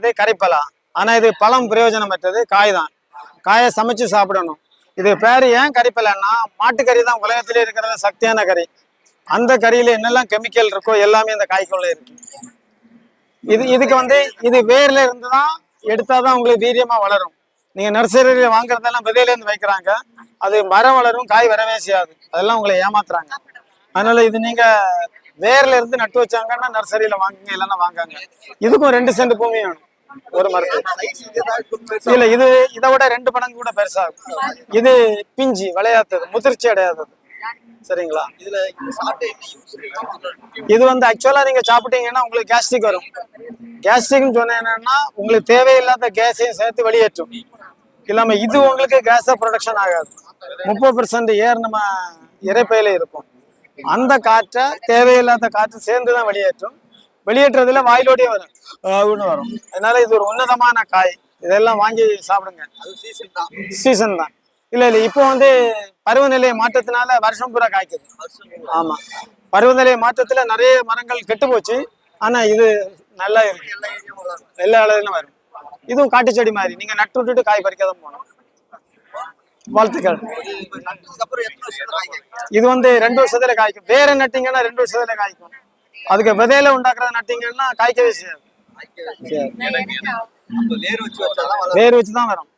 இது கறிப்பழம் ஆனா இது பழம் பிரயோஜனமற்றது காய் தான் காயை சமைச்சு சாப்பிடணும். இது பேர் ஏன் கறிப்பலன்னா மாட்டுக்கறி தான் உலகத்திலே இருக்கிற சக்தியான கறி. அந்த கறியில என்னெல்லாம் கெமிக்கல் இருக்கோ எல்லாமே இந்த காய்க்குள்ள இருக்கு. இது இதுக்கு வந்து இது வேர்ல இருந்து தான் எடுத்தாதான் உங்களுக்கு வீரியமா வளரும். நீங்க நர்சரியில வாங்குறதெல்லாம் விதையில இருந்து வைக்கிறாங்க. அது மரம் வளரும் காய் வரவே செய்யாது. அதெல்லாம் உங்களை ஏமாத்துறாங்க. அதனால இது நீங்க வேர்ல இருந்து நட்டு வச்சாங்கன்னா நர்சரியில வாங்குங்க இல்லைன்னா வாங்காங்க. இதுக்கும் ரெண்டு சென்ட் பூமி வேணும். ஒரு மரத்து இல்ல இது இதை விட ரெண்டு மடங்கு கூட பெருசாகும் இது பிஞ்சு விளையாத்தது முதிர்ச்சி அடையாதது. சரிங்களா? இதுல இது வந்து ஆக்சுவலா நீங்க சாப்பிட்டீங்கன்னா உங்களுக்கு கேஸ்ட்ரிக் வரும். கேஸ்ட்ரிக்னு சொன்ன என்னன்னா உங்களுக்கு தேவையில்லாத கேஸையும் சேர்த்து வெளியேற்றும். இல்லாம இது உங்களுக்கு கேஸ ப்ரொடக்ஷன் ஆகாது. முப்பது பெர்சன்ட் ஏர் நம்ம இறைப்பையில இருக்கும். அந்த காற்றை தேவையில்லாத காற்று சேர்ந்து தான் வெளியேற்றும். வெளியேற்றதுல வாயிலோடயே வரும். ஆவுன்னு வரும். அதனால இது ஒரு உன்னதமான காய். இதெல்லாம் வாங்கி சாப்பிடுங்க. அது சீசன் தான். சீசன் தான். இல்ல இல்ல இப்போ வந்து பருவநிலை மாற்றத்தினால வருஷம் பூரா காய்க்குது. ஆமா. பருவநிலை மாற்றத்துல நிறைய மரங்கள் கெட்டு போச்சு. ஆனா இது நல்லா இருக்கு. எல்லா அளவிலும் வரும். இதுவும் காட்டு செடி மாதிரி. நீங்க நட்டு விட்டுட்டு காய் பறிக்க தான் போகணும் வாழ்த்துக்கள். இது வந்து ரெண்டு வருஷத்துல காய்க்கும். வேற நட்டீங்கன்னா ரெண்டு வருஷத்துல காய்க்கும். அதுக்கு விதையில உண்டாக்குறத நட்டீங்கன்னா காய்க்கவே செய்யாது. வேர் வச்சு வச்சாதான் வரும்.